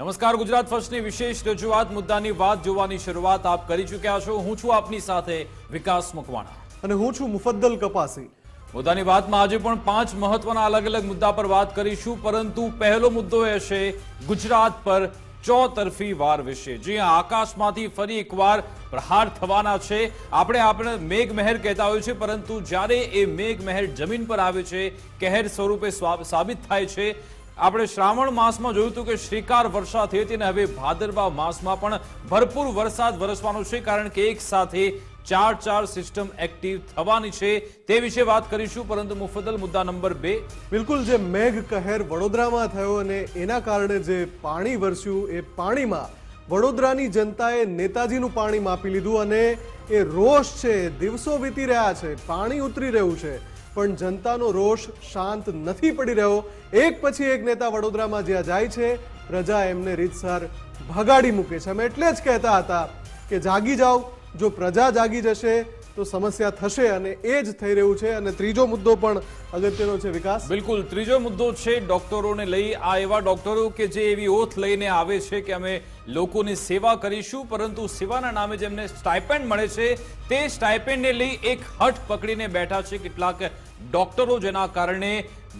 નમસ્કાર ગુજરાત ફર્સ્ટની વિશેષ રજૂઆત મુદ્દાની વાત જોવાની શરૂઆત આપ કરી ચૂક્યા છો. હું છું આપની સાથે વિકાસ મકવાણા. અને હું છું મુફદ્દલ કપાસી. મુદ્દાની વાતમાં આજે પણ પાંચ મહત્વના અલગ અલગ મુદ્દા પર વાત કરીશું પરંતુ પહેલો મુદ્દો એ છે ગુજરાત પર ચોતરફી વાર વિશે. જે આકાશમાંથી ફરી એકવાર પ્રહાર થવાના છે. આપણે આપણે મેઘ મહેર કહેતા હોય છે પરંતુ જ્યારે એ મેઘ મહેર જમીન પર આવે છે કહેર સ્વરૂપે સ્વા- સાબિત થાય છે. આપણે શ્રાવણ માસમાં જોયું હતું કે શ્રીકાર વર્ષા થઈ હતી અને હવે ભાદરવા માસમાં પણ ભરપૂર વરસાદ વરસવાનો છે, કારણ કે એક સાથે ચાર ચાર સિસ્ટમ એક્ટિવ થવાની છે. તે વિશે વાત કરીશું, પરંતુ મુફદલ મુદ્દા નંબર બે. બિલકુલ, જે મેઘ કહેર વડોદરામાં થયો અને એના કારણે જે પાણી વરસ્યું, એ પાણીમાં વડોદરાની જનતાએ નેતાજીનું પાણી માપી લીધું અને એ રોષ છે, દિવસો વીતી રહ્યા છે, પાણી ઉતરી રહ્યું છે. પણ જનતાનો રોષ શાંત નથી પડી રહ્યો. એક પછી એક નેતા વડોદરામાં જ્યાં જાય છે, પ્રજા એમને રીતસર ભગાડી મૂકે છે. અમે એટલે જ કહેતા હતા કે જાગી જાઓ. જો પ્રજા જાગી જશે, તો સમસ્યા થશે અને એ જ થઈ રહ્યું છે. અને ત્રીજો મુદ્દો પણ અગત્યનો છે વિકાસ. બિલકુલ. ત્રીજો મુદ્દો છે ડોક્ટરોને લઈ. આ એવા ડોક્ટરો કે જે એવી ઓથ લઈને આવે છે કે અમે લોકોની સેવા કરીશું, પરંતુ સેવાના નામે જેમને સ્ટાઇપેન્ડ મળે છે, તે સ્ટાઇપેન્ડને લઈ એક હઠ પકડીને બેઠા છે કેટલાક ડોક્ટરો જેના કારણે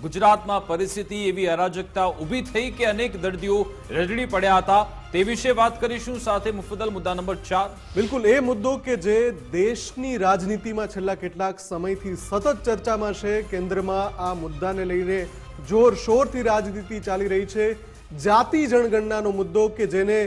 ગુજરાતમાં પરિસ્થિતિ એવી અરાજકતા ઊભી થઈ કે અનેક દર્દીઓ રજડી પડ્યા હતા તે વિશે વાત કરીશું. સાથે મુફદલ મુદ્દા નંબર ચાર. બિલકુલ, એ મુદ્દો કે જે દેશની રાજનીતિમાં છેલ્લા કેટલાક સમયથી સતત ચર્ચામાં છે, કેન્દ્રમાં આ મુદ્દાને લઈને જોરશોરથી રાજનીતિ ચાલી રહી છે. જાતિ જનગણનાનો મુદ્દો કે જેને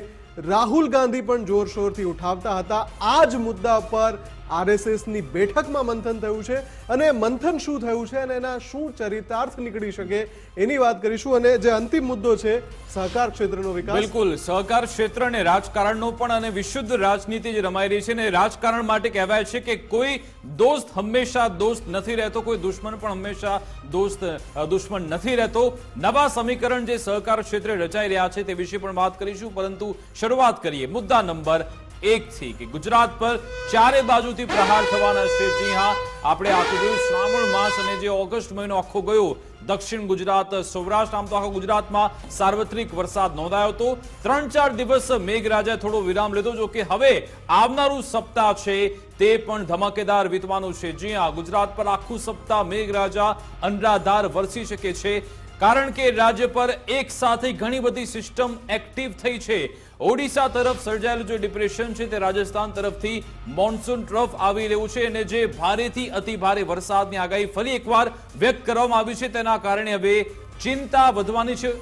રાહુલ ગાંધી પણ જોરશોરથી ઉઠાવતા હતા, આ જ મુદ્દા પર આરએસએસની બેઠકમાં મંથન થયું છે અને મંથન શું થયું છે અને એના શું ચરિતાર્થ નીકળી શકે એની વાત કરીશું અને જે અંતિમ મુદ્દો છે, સહકાર ક્ષેત્રનો વિકાસ. બિલકુલ, સહકાર ક્ષેત્ર અને રાજકારણનો પણ અને વિશુદ્ધ રાજનીતિ જે રમાઈ રહી છે ને રાજકારણ માટે કહેવાય છે કે કોઈ દોસ્ત હંમેશા દોસ્ત નથી રહેતો, કોઈ દુશ્મન પણ હંમેશા દોસ્ત દુશ્મન નથી રહેતો. નવા સમીકરણ જે સહકાર ક્ષેત્રે રચાઈ રહ્યા છે તે વિશે પણ વાત કરીશું, પરંતુ શરૂઆત કરીએ. મુદ્દા નંબર એક થી કે ગુજરાત પર ચારે બાજુથી પ્રહાર થવાના છે. જી હા, આપણે આખું જોયું શ્રાવણ માસ અને જે ઓગસ્ટ મહિનો આખો ગયો, દક્ષિણ ગુજરાત, સૌરાષ્ટ્ર, આમ તો આખા ગુજરાતમાં સાર્વત્રિક વરસાદ નોંધાયો હતો. ત્રણ ચાર દિવસ મેઘરાજાએ થોડો વિરામ લીધો, જો કે હવે આવનારું સપ્તાહ છે તે પણ ધમાકેદાર વીતવાનું છે. જી હા, ગુજરાત પર આખું સપ્તાહ મેઘરાજા અનરાધાર વરસી શકે છે, કારણ કે રાજ્ય પર એક સાથે ઘણી બધી સિસ્ટમ એક્ટિવ થઈ છે. ઓડિશા તરફ સર્જાયેલું જે ડિપ્રેશન છે તે રાજસ્થાન તરફથી મોન્સૂન ટ્રફ આવી રહ્યું છે અને જે ભારેથી અતિ ભારે વરસાદની આગાહી ફરી એકવાર વ્યક્ત કરવામાં આવી છે તેના કારણે હવે ચિંતા વધવાની છે.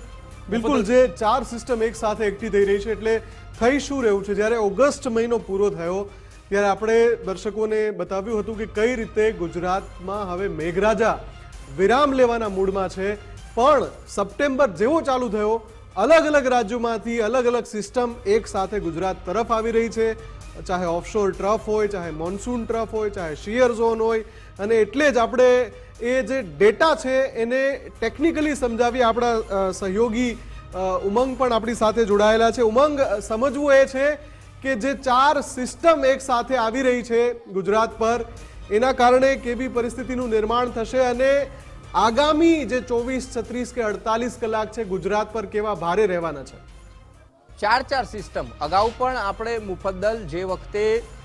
બિલકુલ જે ચાર સિસ્ટમ એક સાથે એકઠી થઈ રહી છે એટલે થઈ શું રહ્યું છે? જ્યારે ઓગસ્ટ મહિનો પૂરો થયો ત્યારે આપણે દર્શકોને બતાવ્યું હતું કે કઈ રીતે ગુજરાતમાં હવે મેઘરાજા વિરામ લેવાના મૂડમાં છે. પણ સપ્ટેમ્બર જેવો ચાલુ થયો અલગ અલગ રાજ્યોમાંથી અલગ અલગ સિસ્ટમ એક સાથે ગુજરાત તરફ આવી રહી છે. ચાહે ઓફશોર ટ્રફ હોય, ચાહે મોન્સૂન ટ્રફ હોય, ચાહે શિયર ઝોન હોય, અને એટલે જ આપણે એ જે ડેટા છે એને ટેકનિકલી સમજાવી આપણા સહયોગી ઉમંગ પણ આપણી સાથે જોડાયેલા છે. ઉમંગ સમજવું એ છે કે જે ચાર સિસ્ટમ એક સાથે આવી રહી છે ગુજરાત પર, એના કારણે કેવી પરિસ્થિતિનું નિર્માણ થશે અને આગામી જે ચોવીસ, છત્રીસ કે અડતાલીસ કલાક છે, ગુજરાત પર કેવા ભારે રહેવાના છે? ચાર ચાર સિસ્ટમ. અગાઉ પણ આપણે મુફદ્દલ જે વખતે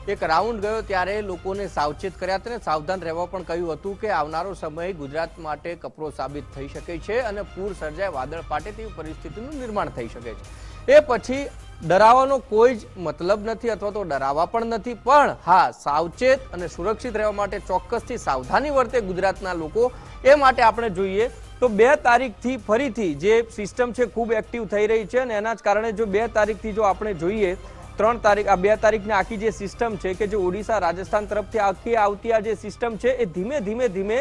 એક રાઉન્ડ ગયો ત્યારે લોકોને સાવચેત કર્યા હતા અને સાવધાન રહેવા પણ કહ્યું હતું કે આવનારો સમય ગુજરાત માટે કપરો સાબિત થઈ શકે છે અને પૂર સર્જાય વાદળ ફાટે તેવી પરિસ્થિતિનું નિર્માણ થઈ શકે છે. એ પછી ડરાવવાનો કોઈ જ મતલબ નથી અથવા તો ડરાવવા પણ નથી. પણ હા, સાવચેત અને સુરક્ષિત રહેવા માટે ચોક્કસથી સાવધાની વર્તે ગુજરાતના લોકો. એ માટે આપણે જોઈએ તો બે તારીખથી ફરીથી જે સિસ્ટમ છે ખૂબ એક્ટિવ થઈ રહી છે અને એના જ કારણે જો બે તારીખથી જો આપણે જોઈએ, ત્રણ તારીખ, આ બે તારીખની આખી જે સિસ્ટમ છે કે જે ઓડિશા, રાજસ્થાન તરફથી આખી આવતી આ જે સિસ્ટમ છે એ ધીમે ધીમે ધીમે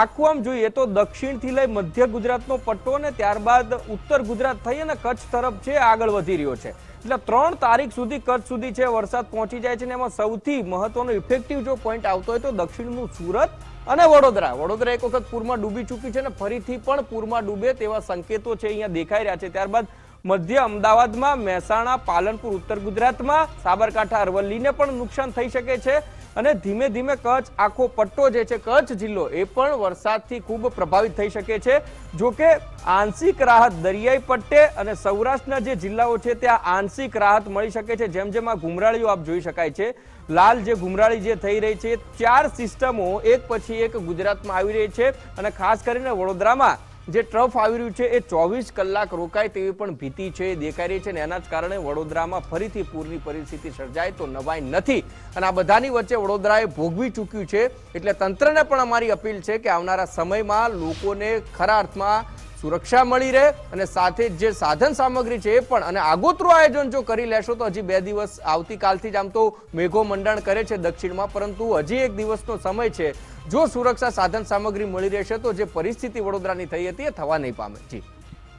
આખું આમ જોઈએ તો દક્ષિણથી લઈ મધ્ય ગુજરાતનો પટ્ટો અને ત્યારબાદ ઉત્તર ગુજરાત થઈ અને કચ્છ તરફ છે, આગળ વધી રહ્યો છે. એટલે ત્રણ તારીખ સુધી, કચ્છ સુધી છે, વરસાદ પહોંચી જાય છે અને એમાં સૌથી મહત્વનો ઇફેક્ટિવ જો પોઈન્ટ આવતો હોય તો દક્ષિણનું સુરત અને વડોદરા. વડોદરા એક વખત પૂરમાં ડૂબી ચૂકી છે અને ફરીથી પણ પૂરમાં ડૂબે તેવા સંકેતો છે, અહીંયા દેખાઈ રહ્યા છે. ત્યારબાદ મધ્ય અમદાવાદમાં મહેસાણા, પાલનપુર, ઉત્તર ગુજરાતમાં સાબરકાંઠા, અરવલ્લીને પણ નુકસાન થઈ શકે છે. અને ધીમે ધીમે કચ્છ, આખો પટ્ટો જે છે, કચ્છ જિલ્લો, એ પણ વરસાદથી ખૂબ પ્રભાવિત થઈ શકે છે. જો કે આંશિક રાહત દરિયાઈ પટ્ટે અને સૌરાષ્ટ્રના જે જિલ્લાઓ છે, ત્યાં આંશિક રાહત મળી શકે છે. જેમ જેમ આ ઘુમરાળીઓ આપ જોઈ શકાય છે. લાલ જે ઘુમરાળી જે થઈ રહી છે, ચાર સિસ્ટમો, એક પછી એક ગુજરાતમાં આવી રહી છે. અને ખાસ કરીને વડોદરામાં જે ટ્રફ આવી રહ્યું છે એ ચોવીસ કલાક રોકાય તેવી પણ ભીતિ છે, દેખાઈ રહી છે અને એના જ કારણે વડોદરામાં ફરીથી પૂરની પરિસ્થિતિ સર્જાય તો નવાઈ નથી. અને આ બધાની વચ્ચે વડોદરાએ ભોગવી ચૂક્યું છે. એટલે તંત્રને પણ અમારી અપીલ છે કે આવનારા સમયમાં લોકોને ખરા અર્થમાં સુરક્ષા મળી રહે અને સાથે જ સાધન સામગ્રી છે એ પણ અને આગોતરું આયોજન જો કરી લેશો તો હજી બે દિવસ આવતીકાલથી જ આમ તો મેઘો મંડાણ કરે છે દક્ષિણમાં, પરંતુ હજી એક દિવસનો સમય છે. જો સુરક્ષા સાધન સામગ્રી મળી રહેશે તો જે પરિસ્થિતિ વડોદરાની થઈ હતી એ થવા નહીં પામે. જી.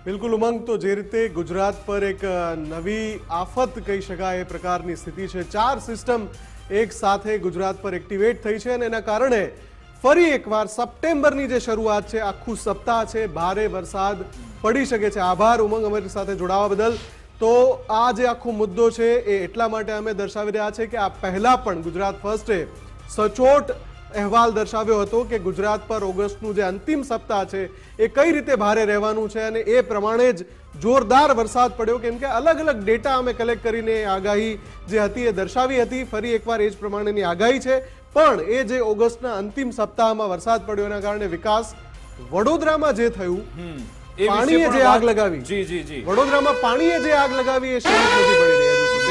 બિલકુલ ઉમંગ. તો જે રીતે ગુજરાત પર એક નવી આફત કહી શકાય એ પ્રકારની સ્થિતિ છે. ચાર સિસ્ટમ એક સાથે ગુજરાત પર એક્ટિવેટ થઈ છે અને એના કારણે ફરી એકવાર સપ્ટેમ્બરની જે શરૂઆત છે, આખું સપ્તાહ છે, ભારે વરસાદ પડી શકે છે. આભાર ઉમંગ અમારી સાથે જોડાવા બદલ. તો આ જે આખો મુદ્દો છે, એ એટલા માટે અમે દર્શાવી રહ્યા છે કે આ પહેલા પણ ગુજરાત ફર્સ્ટે સચોટ અહેવાલ દર્શાવ્યો હતો કે ગુજરાત પર ઓગસ્ટનું જે અંતિમ સપ્તાહ છે એ કઈ રીતે ભારે રહેવાનું છે અને એ પ્રમાણે જ જોરદાર વરસાદ પડ્યો. કેમ કે અલગ અલગ ડેટા અમે કલેક્ટ કરીને આગાહી જે હતી એ દર્શાવી હતી. ફરી એકવાર એ જ પ્રમાણેની આગાહી છે. પણ એ જે ઓગસ્ટના અંતિમ સપ્તાહમાં વરસાદ પડ્યો એના કારણે વિકાસ વડોદરામાં જે થયું પાણીએ જે આગ લગાવી. જી જી જી. વડોદરામાં પાણીએ જે આગ લગાવી એ શરૂ નથી